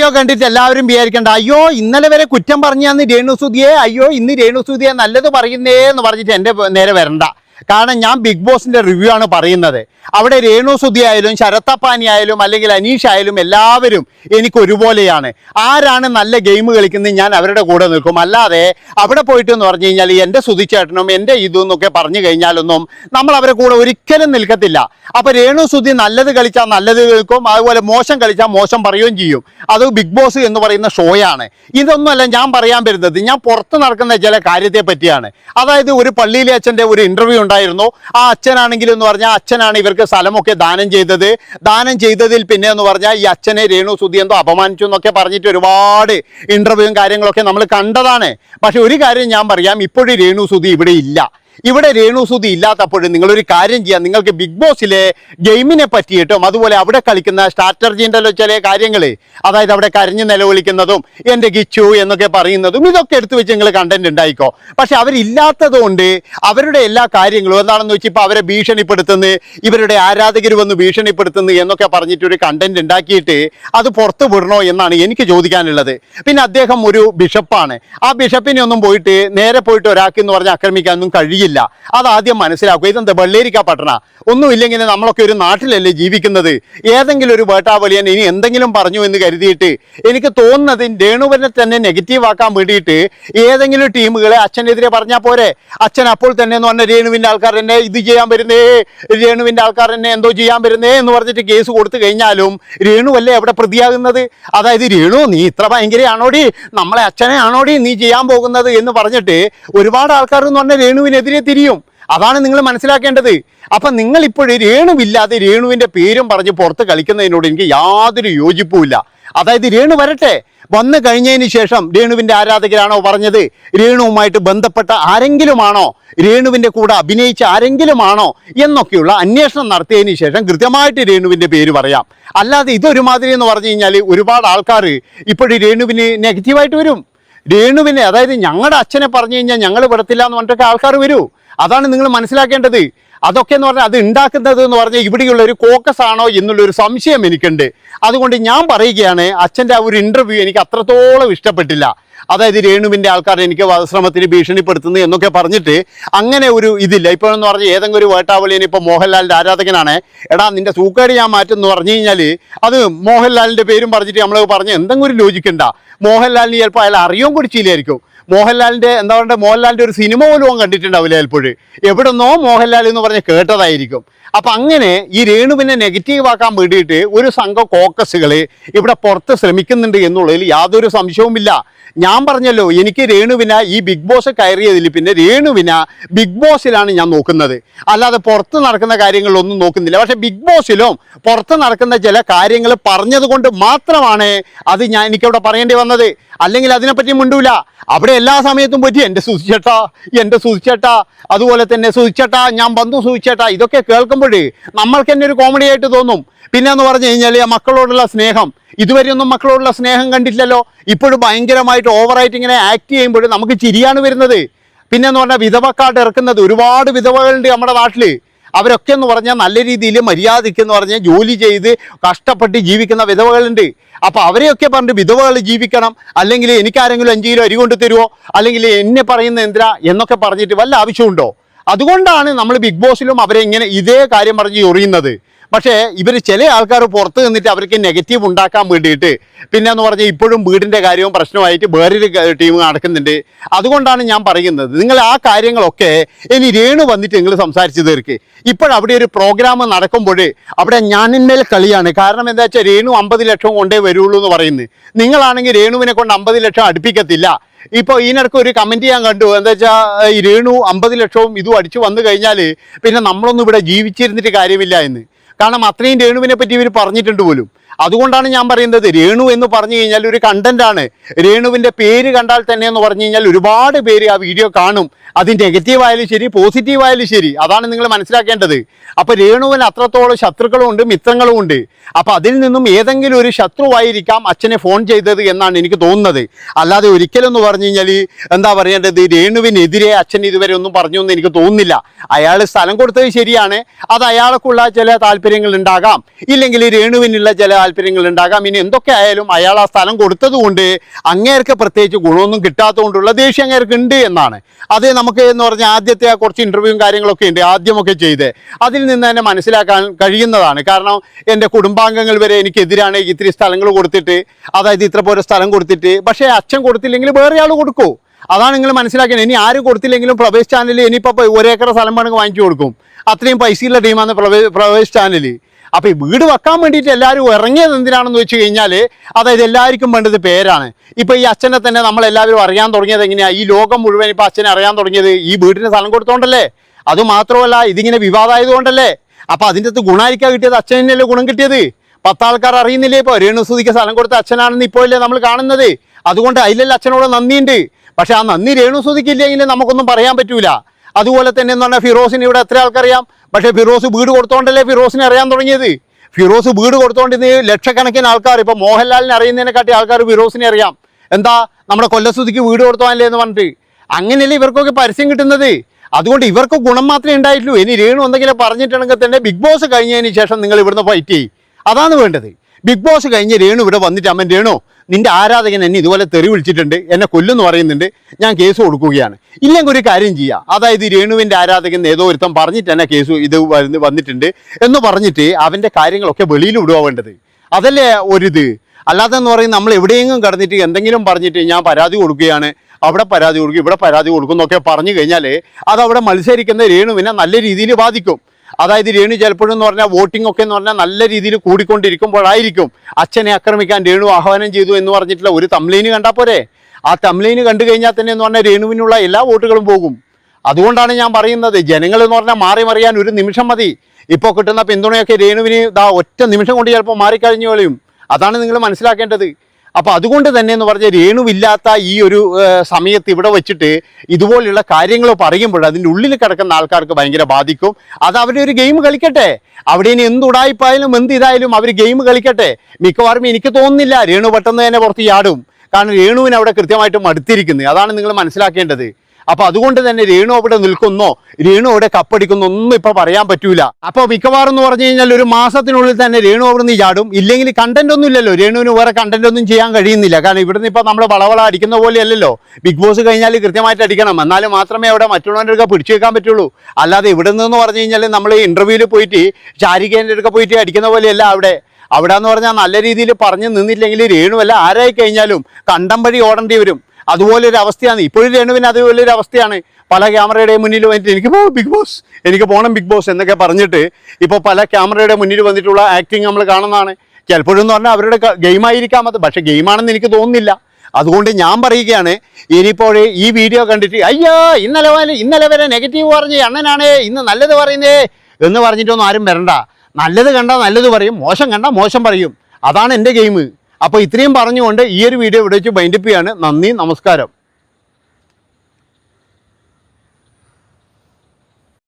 Video കണ്ടിട്ട് എല്ലാവരും വിചാരിക്കേണ്ട. അയ്യോ ഇന്നലെ വരെ കുറ്റം പറഞ്ഞാന്ന് രേണുസുതിയെ അയ്യോ ഇന്ന് രേണുസുതിയെ നല്ലത് പറയുന്നേ എന്ന് പറഞ്ഞിട്ട് എന്റെ നേരെ വരണ്ട. കാരണം ഞാൻ ബിഗ് ബോസിന്റെ റിവ്യൂ ആണ് പറയുന്നത്. അവിടെ രേണു സുധി ആയാലും ശരത്തപ്പാനി ആയാലും അല്ലെങ്കിൽ അനീഷ് ആയാലും എല്ലാവരും എനിക്ക് ഒരുപോലെയാണ്. ആരാണ് നല്ല ഗെയിം കളിക്കുന്നത് ഞാൻ അവരുടെ കൂടെ നിൽക്കും. അല്ലാതെ അവിടെ പോയിട്ട് എന്ന് പറഞ്ഞു കഴിഞ്ഞാൽ എന്റെ സുധിച്ചേട്ടനും എന്റെ ഇതും എന്നൊക്കെ പറഞ്ഞു കഴിഞ്ഞാലൊന്നും നമ്മൾ അവരുടെ കൂടെ ഒരിക്കലും നിൽക്കത്തില്ല. അപ്പോൾ രേണു സുധി നല്ലത് കളിച്ചാൽ നല്ലത് കേൾക്കും. അതുപോലെ മോശം കളിച്ചാൽ മോശം പറയുകയും ചെയ്യും. അത് ബിഗ് ബോസ് എന്ന് പറയുന്ന ഷോയാണ് ഇതൊന്നുമല്ല ഞാൻ പറയാൻ വരുന്നത്. ഞാൻ പുറത്ത് നടക്കുന്ന ചില കാര്യത്തെ പറ്റിയാണ് അതായത് ഒരു പള്ളിയിലെ അച്ഛന്റെ ഒരു ഇന്റർവ്യൂ ഉണ്ടായിരുന്നു. ആ അച്ഛനാണെങ്കിൽ എന്ന് പറഞ്ഞാൽ അച്ഛനാണ് ഇവർക്ക് സ്ഥലമൊക്കെ ദാനം ചെയ്തത്. ദാനം ചെയ്തതിൽ പിന്നെ എന്ന് പറഞ്ഞാൽ ഈ അച്ഛനെ രേണു സുധി എന്തോ അപമാനിച്ചു എന്നൊക്കെ പറഞ്ഞിട്ട് ഒരുപാട് ഇന്റർവ്യൂവും കാര്യങ്ങളൊക്കെ നമ്മൾ കണ്ടതാണ്. പക്ഷെ ഒരു കാര്യം ഞാൻ പറയാം ഇപ്പോഴും രേണു സുധി ഇവിടെ ഇല്ല. ഇവിടെ രേണുസുതി ഇല്ലാത്തപ്പോഴും നിങ്ങളൊരു കാര്യം ചെയ്യാം. നിങ്ങൾക്ക് ബിഗ് ബോസിലെ ഗെയിമിനെ പറ്റിയിട്ടും അതുപോലെ അവിടെ കളിക്കുന്ന സ്ട്രാറ്റർജീന്റെ ചില കാര്യങ്ങൾ അതായത് അവിടെ കരഞ്ഞു നിലവിളിക്കുന്നതും എന്റെ ഗിച്ചു എന്നൊക്കെ പറയുന്നതും ഇതൊക്കെ എടുത്തു വെച്ച് നിങ്ങൾ കണ്ടന്റ് ഉണ്ടായിക്കോ. പക്ഷെ അവരില്ലാത്തതുകൊണ്ട് അവരുടെ എല്ലാ കാര്യങ്ങളും എന്താണെന്ന് വെച്ചാൽ ഇപ്പോൾ അവരെ ഭീഷണിപ്പെടുത്തുന്നു ഇവരുടെ ആരാധകർ വന്ന് ഭീഷണിപ്പെടുത്തുന്നു എന്നൊക്കെ പറഞ്ഞിട്ടൊരു കണ്ടന്റ് ഉണ്ടാക്കിയിട്ട് അത് പുറത്തു വിടണോ എന്നാണ് എനിക്ക് ചോദിക്കാനുള്ളത്. പിന്നെ അദ്ദേഹം ഒരു ബിഷപ്പാണ് ആ ബിഷപ്പിനെ ഒന്നും പോയിട്ട് നേരെ പോയിട്ട് ഒരാൾക്ക് എന്ന് പറഞ്ഞ് ആക്രമിക്കാനൊന്നും കഴിയില്ല. അതാദ്യം മനസ്സിലാക്കുക. ഇതെന്താ? വെള്ളേരിക്ക പട്ടണ. ഒന്നുമില്ലെങ്കിൽ നമ്മളൊക്കെ ഒരു നാട്ടിലല്ലേ ജീവിക്കുന്നത്? ഏതെങ്കിലും ഒരു വേട്ടാവലിയൻ ഇനി എന്തെങ്കിലും പറഞ്ഞു എന്ന് കരുതിയിട്ട് എനിക്ക് തോന്നുന്നത് രേണുവിനെ തന്നെ നെഗറ്റീവ് ആക്കാൻ വേണ്ടിയിട്ട് ഏതെങ്കിലും ടീമുകളെ അച്ഛനെതിരെ പറഞ്ഞാൽ പോരെ. അച്ഛൻ അപ്പോൾ തന്നെ എന്ന് പറഞ്ഞ രേണുവിന്റെ ആൾക്കാർ എന്നെ ഇത് ചെയ്യാൻ വരുന്നേ രേണുവിന്റെ ആൾക്കാർ എന്നെ എന്തോ ചെയ്യാൻ വരുന്നേ എന്ന് പറഞ്ഞിട്ട് കേസ് കൊടുത്തു കഴിഞ്ഞാലും രേണുവല്ലേ എവിടെ പ്രതിയാകുന്നത്? അതായത് രേണു നീ ഇത്ര ഭയങ്കരയാണോടി? നമ്മളെ അച്ഛനെ ആണോടി നീ ചെയ്യാൻ പോകുന്നത് എന്ന് പറഞ്ഞിട്ട് ഒരുപാട് ആൾക്കാർ എന്ന് പറഞ്ഞാൽ രേണുവിനെതിരെ തിരിയും. അതാണ് നിങ്ങൾ മനസ്സിലാക്കേണ്ടത്. അപ്പൊ നിങ്ങൾ ഇപ്പോഴും രേണുവില്ലാതെ രേണുവിന്റെ പേരും പറഞ്ഞ് പുറത്ത് കളിക്കുന്നതിനോട് എനിക്ക് യാതൊരു യോജിപ്പുമില്ല. അതായത് രേണു വരട്ടെ. വന്നു കഴിഞ്ഞതിന് ശേഷം രേണുവിന്റെ ആരാധകരാണോ പറഞ്ഞത്. രേണുവുമായിട്ട് ബന്ധപ്പെട്ട ആരെങ്കിലുമാണോ? രേണുവിന്റെ കൂടെ അഭിനയിച്ച ആരെങ്കിലുമാണോ? എന്നൊക്കെയുള്ള അന്വേഷണം നടത്തിയതിന് ശേഷം കൃത്യമായിട്ട് രേണുവിന്റെ പേര് പറയാം. അല്ലാതെ ഇതൊരുമാതിരി എന്ന് പറഞ്ഞു കഴിഞ്ഞാൽ ഒരുപാട് ആൾക്കാർ ഇപ്പോഴും രേണുവിന് നെഗറ്റീവായിട്ട് വരും. രേണുവിനെ അതായത് ഞങ്ങളുടെ അച്ഛനെ പറഞ്ഞു കഴിഞ്ഞാൽ ഞങ്ങൾ വിടത്തില്ല എന്ന് പറഞ്ഞിട്ടൊക്കെ ആൾക്കാർ വരൂ. അതാണ് നിങ്ങൾ മനസ്സിലാക്കേണ്ടത്. അതൊക്കെ എന്ന് പറഞ്ഞാൽ അത് ഉണ്ടാക്കുന്നത് എന്ന് പറഞ്ഞാൽ ഇവിടെയുള്ള ഒരു കോക്കസ് ആണോ എന്നുള്ളൊരു സംശയം എനിക്കുണ്ട്. അതുകൊണ്ട് ഞാൻ പറയുകയാണ് അച്ഛന്റെ ആ ഒരു ഇന്റർവ്യൂ എനിക്ക് അത്രത്തോളം ഇഷ്ടപ്പെട്ടില്ല. അതായത് രേണുവിന്റെ ആൾക്കാർ എനിക്ക് വധശ്രമത്തിന് ഭീഷണിപ്പെടുത്തുന്നു എന്നൊക്കെ പറഞ്ഞിട്ട് അങ്ങനെ ഒരു ഇതില്ല. ഇപ്പോഴെന്ന് പറഞ്ഞാൽ ഏതെങ്കിലും ഒരു വേട്ടാവളിയൻ ഇപ്പോൾ മോഹൻലാലിന്റെ ആരാധകനാണ്. എടാ നിന്റെ സൂക്കേട് ഞാൻ മാറ്റും എന്ന് പറഞ്ഞു കഴിഞ്ഞാൽ അത് മോഹൻലാലിന്റെ പേരും പറഞ്ഞിട്ട് നമ്മൾ പറഞ്ഞ് എന്തെങ്കിലും ഒരു ലോജിക്കണ്ട മോഹൻലാലിന് ചിലപ്പോൾ അയാൾ അറിയാൻ കുടിച്ചില്ലായിരിക്കും മോഹൻലാലിന്റെ എന്താ പറയുക മോഹൻലാലിന്റെ ഒരു സിനിമ പോലും അവൻ കണ്ടിട്ടുണ്ടാവില്ല ചിലപ്പോഴും. എവിടുന്നോ മോഹൻലാൽ എന്ന് പറഞ്ഞ് കേട്ടതായിരിക്കും. അപ്പം അങ്ങനെ ഈ രേണുവിനെ നെഗറ്റീവ് ആക്കാൻ വേണ്ടിയിട്ട് ഒരു സംഘം കോക്കസുകൾ ഇവിടെ പുറത്ത് ശ്രമിക്കുന്നുണ്ട് എന്നുള്ളതിൽ യാതൊരു സംശയവുമില്ല ഞാൻ പറഞ്ഞല്ലോ എനിക്ക് രേണുവിന ഈ ബിഗ് ബോസ് കയറിയതിൽ പിന്നെ രേണുവിന ബിഗ് ബോസിലാണ് ഞാൻ നോക്കുന്നത്. അല്ലാതെ പുറത്ത് നടക്കുന്ന കാര്യങ്ങളിലൊന്നും നോക്കുന്നില്ല. പക്ഷെ ബിഗ് ബോസിലും പുറത്ത് നടക്കുന്ന ചില കാര്യങ്ങൾ പറഞ്ഞതുകൊണ്ട് മാത്രമാണ് അത് ഞാൻ എനിക്കവിടെ പറയേണ്ടി വന്നത്. അല്ലെങ്കിൽ അതിനെപ്പറ്റി മുണ്ടൂല. അവിടെ എല്ലാ സമയത്തും പറ്റി. എന്റെ സുധിച്ചേട്ടാ എന്റെ സുധിച്ചേട്ടാ അതുപോലെ തന്നെ സുധിച്ചേട്ടാ ഞാൻ ബന്ധു സുധിച്ചേട്ടാ ഇതൊക്കെ കേൾക്കുമ്പോഴേ നമ്മൾക്ക് തന്നെ ഒരു കോമഡി ആയിട്ട് തോന്നും. പിന്നെ എന്ന് പറഞ്ഞു കഴിഞ്ഞാൽ മക്കളോടുള്ള സ്നേഹം. ഇതുവരെയൊന്നും മക്കളോടുള്ള സ്നേഹം കണ്ടിട്ടില്ലല്ലോ. ഇപ്പോഴും ഭയങ്കരമായിട്ട് ഓവറായിട്ട് ഇങ്ങനെ ആക്ട് ചെയ്യുമ്പോഴും നമുക്ക് ചിരിയാണ് വരുന്നത്. പിന്നെ എന്ന് പറഞ്ഞാൽ വിധവക്കാട്ട് ഇറക്കുന്നത് ഒരുപാട് വിധവകളുണ്ട് നമ്മുടെ നാട്ടിൽ അവരൊക്കെ എന്ന് പറഞ്ഞാൽ നല്ല രീതിയിൽ മര്യാദയ്ക്ക് എന്ന് പറഞ്ഞാൽ ജോലി ചെയ്ത് കഷ്ടപ്പെട്ട് ജീവിക്കുന്ന വിധവകളുണ്ട്. അപ്പോൾ അവരെയൊക്കെ പറഞ്ഞിട്ട് വിധവകൾ ജീവിക്കണം. അല്ലെങ്കിൽ എനിക്കാരെങ്കിലും അഞ്ച് കിലോ അരി കൊണ്ട് തരുമോ അല്ലെങ്കിൽ എന്നെ പറയുന്ന എന്തിനാ? എന്നൊക്കെ പറഞ്ഞിട്ട് വല്ല ആവശ്യമുണ്ടോ? അതുകൊണ്ടാണ് നമ്മൾ ബിഗ് ബോസിലും അവരെ ഇങ്ങനെ ഇതേ കാര്യം പറഞ്ഞ് എറിയുന്നത് പക്ഷേ ഇവർ ചില ആൾക്കാർ പുറത്ത് നിന്നിട്ട് അവർക്ക് നെഗറ്റീവ് ഉണ്ടാക്കാൻ വേണ്ടിയിട്ട് പിന്നെ എന്ന് പറഞ്ഞാൽ ഇപ്പോഴും വീടിന്റെ കാര്യവും പ്രശ്നമായിട്ട് വേറൊരു ടീം നടക്കുന്നുണ്ട്. അതുകൊണ്ടാണ് ഞാൻ പറയുന്നത്. നിങ്ങൾ ആ കാര്യങ്ങളൊക്കെ ഇനി രേണു വന്നിട്ട് നിങ്ങൾ സംസാരിച്ചു തീർക്ക്. ഇപ്പോഴവിടെ ഒരു പ്രോഗ്രാം നടക്കുമ്പോൾ അവിടെ ഞാനിന്മേൽ കളിയാണ്. കാരണം എന്താ വെച്ചാൽ രേണു അമ്പത് ലക്ഷം കൊണ്ടേ വരുള്ളൂ എന്ന് പറയുന്നത് നിങ്ങളാണെങ്കിൽ രേണുവിനെ കൊണ്ട് അമ്പത് ലക്ഷം അടുപ്പിക്കത്തില്ല. ഇപ്പോൾ ഇതിനിടയ്ക്ക് ഒരു കമന്റ് ഞാൻ കണ്ടു. എന്താ വെച്ചാൽ ഈ രേണു അമ്പത് ലക്ഷവും ഇതും അടിച്ചു വന്നു കഴിഞ്ഞാൽ പിന്നെ നമ്മളൊന്നും ഇവിടെ ജീവിച്ചിരുന്നിട്ട് കാര്യമില്ല എന്ന്. കാരണം അത്രയും രേണുവിനെ പറ്റി ഇവർ പറഞ്ഞിട്ടുണ്ട് പോലും. അതുകൊണ്ടാണ് ഞാൻ പറയുന്നത്. രേണു എന്ന് പറഞ്ഞു കഴിഞ്ഞാൽ ഒരു കണ്ടന്റാണ് രേണുവിന്റെ പേര് കണ്ടാൽ തന്നെ എന്ന് പറഞ്ഞു കഴിഞ്ഞാൽ ഒരുപാട് പേര് ആ വീഡിയോ കാണും. അത് നെഗറ്റീവ് ആയാലും ശരി പോസിറ്റീവ് ആയാലും ശരി. അതാണ് നിങ്ങൾ മനസ്സിലാക്കേണ്ടത്. അപ്പോൾ രേണുവിന് അത്രത്തോളം ശത്രുക്കളും ഉണ്ട് മിത്രങ്ങളും ഉണ്ട്. അപ്പോൾ അതിൽ നിന്നും ഏതെങ്കിലും ഒരു ശത്രുവായിരിക്കാം അച്ഛനെ ഫോൺ ചെയ്തത് എന്നാണ് എനിക്ക് തോന്നുന്നത്. അല്ലാതെ ഒരിക്കലും എന്ന് പറഞ്ഞു കഴിഞ്ഞാൽ എന്താ പറയേണ്ടത് രേണുവിനെതിരെ അച്ഛൻ ഇതുവരെ ഒന്നും പറഞ്ഞു എന്ന് എനിക്ക് തോന്നുന്നില്ല. അയാൾ സ്ഥലം കൊടുത്തത് ശരിയാണ്. അത് അയാൾക്കുള്ള ചില താല്പര്യങ്ങൾ ഉണ്ടാകാം. ഇല്ലെങ്കിൽ രേണുവിനുള്ള ചില താല്പര്യങ്ങൾ ഉണ്ടാകാം ഇനി എന്തൊക്കെ ആയാലും അയാൾ ആ സ്ഥലം കൊടുത്തത് കൊണ്ട് അങ്ങേർക്ക് പ്രത്യേകിച്ച് ഗുണമൊന്നും കിട്ടാത്തതുകൊണ്ടുള്ള ദേഷ്യം അങ്ങേർക്ക് ഉണ്ട് എന്നാണ്. അത് നമുക്ക് എന്ന് പറഞ്ഞാൽ ആദ്യത്തെ ആ കുറച്ച് ഇന്റർവ്യൂവും കാര്യങ്ങളൊക്കെ ഉണ്ട് ആദ്യമൊക്കെ ചെയ്ത്. അതിൽ നിന്ന് തന്നെ മനസ്സിലാക്കാൻ കഴിയുന്നതാണ്. കാരണം എന്റെ കുടുംബാംഗങ്ങൾ വരെ എനിക്കെതിരാണ് ഇത്തിരി സ്ഥലങ്ങൾ കൊടുത്തിട്ട് അതായത് ഇത്ര പോലെ സ്ഥലം കൊടുത്തിട്ട്. പക്ഷേ അച്ഛൻ കൊടുത്തില്ലെങ്കിൽ വേറെ ആൾ കൊടുക്കൂ. അതാണ് നിങ്ങൾ മനസ്സിലാക്കുന്നത് ഇനി ആരും കൊടുത്തില്ലെങ്കിലും പ്രവേശ് ചാനലിൽ ഇനിയിപ്പോൾ ഒരേക്കർ സ്ഥലം വേണമെങ്കിൽ വാങ്ങിച്ചു കൊടുക്കും. അത്രയും പൈസയുള്ള ടീമാണ് പ്രവേ പ്രവേശ് ചാനൽ അപ്പോൾ ഈ വീട് വെക്കാൻ വേണ്ടിയിട്ട് എല്ലാവരും ഇറങ്ങിയത് എന്തിനാണെന്ന് വെച്ച് കഴിഞ്ഞാൽ അതായത് എല്ലാവർക്കും വേണ്ടത് പേരാണ്. ഇപ്പോൾ ഈ അച്ഛനെ തന്നെ നമ്മൾ എല്ലാവരും അറിയാൻ തുടങ്ങിയത് എങ്ങനെയാണ് ഈ ലോകം മുഴുവൻ ഇപ്പോൾ അച്ഛനെ അറിയാൻ തുടങ്ങിയത് ഈ വീടിന് സ്ഥലം കൊടുത്തോണ്ടല്ലേ? അത് മാത്രമല്ല ഇതിങ്ങനെ വിവാദമായതുകൊണ്ടല്ലേ അപ്പോൾ അതിന്റെ അകത്ത് ഗുണമായിരിക്കാൻ കിട്ടിയത്? അച്ഛനല്ലേ ഗുണം കിട്ടിയത്? പത്താൾക്കാർ അറിയുന്നില്ലേ? ഇപ്പോൾ രേണുസുതിക്ക് സ്ഥലം കൊടുത്ത അച്ഛനാണെന്ന് ഇപ്പോഴല്ലേ നമ്മൾ കാണുന്നത്? അതുകൊണ്ട് അതിലല്ല അച്ഛനോട് നന്ദിയുണ്ട്. പക്ഷെ ആ നന്ദി രേണുസുതിക്ക് ഇല്ലെങ്കിൽ നമുക്കൊന്നും പറയാൻ പറ്റൂല. അതുപോലെ തന്നെ എന്ന് പറഞ്ഞാൽ ഫിറോസിന് ഇവിടെ എത്ര ആൾക്കറിയാം? പക്ഷേ ഫിറോസ് വീട് കൊടുത്തോണ്ടല്ലേ ഫിറോസിനെ അറിയാൻ തുടങ്ങിയത്? ഫിറോസ് വീട് കൊടുത്തോണ്ടിന്ന് ലക്ഷക്കണക്കിന് ആൾക്കാർ ഇപ്പോൾ മോഹൻലാലിനെ അറിയുന്നതിനെക്കാട്ടി ആൾക്കാർ ഫിറോസിനെ അറിയാം. എന്താ? നമ്മുടെ കൊല്ലസുതിക്ക് വീട് കൊടുത്തോല്ലേ എന്ന് പറഞ്ഞിട്ട്. അങ്ങനെയല്ലേ ഇവർക്കൊക്കെ പരസ്യം കിട്ടുന്നത്? അതുകൊണ്ട് ഇവർക്ക് ഗുണം മാത്രമേ ഉണ്ടായിട്ടുള്ളൂ. ഇനി രേണു എന്തെങ്കിലും പറഞ്ഞിട്ടുണ്ടെങ്കിൽ തന്നെ ബിഗ് ബോസ് കഴിഞ്ഞതിന് ശേഷം നിങ്ങൾ ഇവിടുന്ന് ഫൈറ്റ് ചെയ്യും. അതാണ് വേണ്ടത്. ബിഗ് ബോസ് കഴിഞ്ഞ് രേണു ഇവിടെ വന്നിട്ട് അമ്മൻ രേണു നിന്റെ ആരാധകൻ എന്നെ ഇതുപോലെ തെറി വിളിച്ചിട്ടുണ്ട് എന്നെ കൊല്ലുമെന്ന് പറയുന്നുണ്ട് ഞാൻ കേസ് കൊടുക്കുകയാണ്. ഇല്ലെങ്കിൽ ഒരു കാര്യം ചെയ്യാം. അതായത് രേണുവിന്റെ ആരാധകൻ ഏതോ ഒരുത്തം പറഞ്ഞിട്ട് എന്നെ കേസ് ഇത് വന്നിട്ടുണ്ട് എന്ന് പറഞ്ഞിട്ട് അവന്റെ കാര്യങ്ങളൊക്കെ വെളിയിൽ വിടുക വേണ്ടത്. അതല്ലേ ഒരിത് അല്ലാതെ എന്ന് പറയും നമ്മൾ എവിടെയെങ്കിലും കടന്നിട്ട് എന്തെങ്കിലും പറഞ്ഞിട്ട് ഞാൻ പരാതി കൊടുക്കുകയാണ് അവിടെ പരാതി കൊടുക്കും ഇവിടെ പരാതി കൊടുക്കും എന്നൊക്കെ പറഞ്ഞു കഴിഞ്ഞാൽ അത് അവിടെ മത്സരിക്കുന്ന രേണുവിനെ നല്ല രീതിയിൽ ബാധിക്കും. അതായത് രേണു ചിലപ്പോഴും എന്ന് പറഞ്ഞാൽ വോട്ടിംഗ് ഒക്കെ എന്ന് പറഞ്ഞാൽ നല്ല രീതിയിൽ കൂടിക്കൊണ്ടിരിക്കുമ്പോഴായിരിക്കും. അച്ഛനെ ആക്രമിക്കാൻ രേണു ആഹ്വാനം ചെയ്തു എന്ന് പറഞ്ഞിട്ടുള്ള ഒരു തംലൈന് കണ്ടാൽ പോരെ? ആ തംലൈന് കണ്ടു കഴിഞ്ഞാൽ തന്നെ എന്ന് പറഞ്ഞാൽ രേണുവിനുള്ള എല്ലാ വോട്ടുകളും പോകും. അതുകൊണ്ടാണ് ഞാൻ പറയുന്നത് ജനങ്ങൾ എന്ന് പറഞ്ഞാൽ മാറി മറിയാൻ ഒരു നിമിഷം മതി. ഇപ്പോൾ കിട്ടുന്ന പിന്തുണയൊക്കെ രേണുവിന് ഇതാ ഒറ്റ നിമിഷം കൊണ്ട് ചിലപ്പോൾ മാറിക്കഴിഞ്ഞു കളയും. അതാണ് നിങ്ങൾ മനസ്സിലാക്കേണ്ടത്. അപ്പോൾ അതുകൊണ്ട് തന്നെ എന്ന് പറഞ്ഞാൽ രേണുവില്ലാത്ത ഈ ഒരു സമയത്ത് ഇവിടെ വെച്ചിട്ട് ഇതുപോലെയുള്ള കാര്യങ്ങൾ പറയുമ്പോൾ അതിന്റെ ഉള്ളിൽ കിടക്കുന്ന ആൾക്കാർക്ക് ഭയങ്കര ബാധിക്കും. അത് അവരുടെ ഒരു ഗെയിം കളിക്കട്ടെ. അവിടെ ഇനി എന്ത് ഉടായ്പായാലും എന്ത് ഇതായാലും അവർ ഗെയിം കളിക്കട്ടെ. മിക്കവാറും എനിക്ക് തോന്നുന്നില്ല രേണു പെട്ടെന്ന് തന്നെ പുറത്ത് ചാടും. കാരണം രേണുവിന് അവിടെ കൃത്യമായിട്ട് മടുത്തിരിക്കുന്നത് അതാണ് നിങ്ങൾ മനസ്സിലാക്കേണ്ടത്. അപ്പൊ അതുകൊണ്ട് തന്നെ രേണു അവിടെ നിൽക്കുന്നോ? രേണു അവിടെ കപ്പടിക്കുന്നോ ഒന്നും ഇപ്പൊ പറയാൻ പറ്റൂല. അപ്പൊ മിക്കവാറും എന്ന് പറഞ്ഞു കഴിഞ്ഞാൽ ഒരു മാസത്തിനുള്ളിൽ തന്നെ രേണു അവിടെ നിന്ന് ചാടും. ഇല്ലെങ്കിൽ കണ്ടന്റ് ഒന്നും ഇല്ലല്ലോ. രേണുവിന് വേറെ കണ്ടന്റ് ഒന്നും ചെയ്യാൻ കഴിയുന്നില്ല. കാരണം ഇവിടുന്ന് ഇപ്പൊ നമ്മൾ വളവള അടിക്കുന്ന പോലെയല്ലല്ലോ. ബിഗ് ബോസ് കഴിഞ്ഞാൽ കൃത്യമായിട്ട് അടിക്കണം. എന്നാൽ മാത്രമേ അവിടെ മറ്റുള്ളവരുടെ പിടിച്ചു വെക്കാൻ പറ്റുള്ളൂ. അല്ലാതെ ഇവിടെ നിന്ന് പറഞ്ഞു കഴിഞ്ഞാൽ നമ്മൾ ഇന്റർവ്യൂവിൽ പോയിട്ട് ചാരികേന്റെ അടുക്ക പോയിട്ട് അടിക്കുന്ന പോലെയല്ല അവിടെ. അവിടെ എന്ന് പറഞ്ഞാൽ നല്ല രീതിയിൽ പറഞ്ഞു നിന്നില്ലെങ്കിൽ രേണുവല്ല ആരായി കഴിഞ്ഞാലും കണ്ടം വഴി ഓടേണ്ടി വരും. അതുപോലെ ഒരു അവസ്ഥയാണ്. ഇപ്പോഴും രേണുവിന് അതുപോലെ ഒരു അവസ്ഥയാണ്. പല ക്യാമറയുടെ മുന്നിൽ വന്നിട്ട് എനിക്ക് പോകണം ബിഗ് ബോസ് എനിക്ക് പോകണം ബിഗ് ബോസ് എന്നൊക്കെ പറഞ്ഞിട്ട് ഇപ്പോൾ പല ക്യാമറയുടെ മുന്നിൽ വന്നിട്ടുള്ള ആക്ടിങ് നമ്മൾ കാണുന്നതാണ്. ചിലപ്പോഴും എന്ന് പറഞ്ഞാൽ അവരുടെ ഗെയിം ആയിരിക്കാം അത്. പക്ഷേ ഗെയിമാണെന്ന് എനിക്ക് തോന്നുന്നില്ല. അതുകൊണ്ട് ഞാൻ പറയുകയാണ് ഇനിയിപ്പോൾ ഈ വീഡിയോ കണ്ടിട്ട് അയ്യോ ഇന്നലെ വരെ ഇന്നലെ വരെ നെഗറ്റീവ് പറഞ്ഞ് അണ്ണനാണ് ഇന്ന് നല്ലത് പറയുന്നേ എന്ന് പറഞ്ഞിട്ടൊന്നും ആരും വരണ്ട. നല്ലത് കണ്ടാൽ നല്ലത് പറയും മോശം കണ്ടാൽ മോശം പറയും. അതാണ് എന്റെ ഗെയിം അപ്പോൾ ഇത്രയും പറഞ്ഞുകൊണ്ട് ഈ ഒരു വീഡിയോ ഇവിടെ വെച്ച് ബൈൻഡപ്പ് ചെയ്യാണ്. നന്ദി നമസ്കാരം.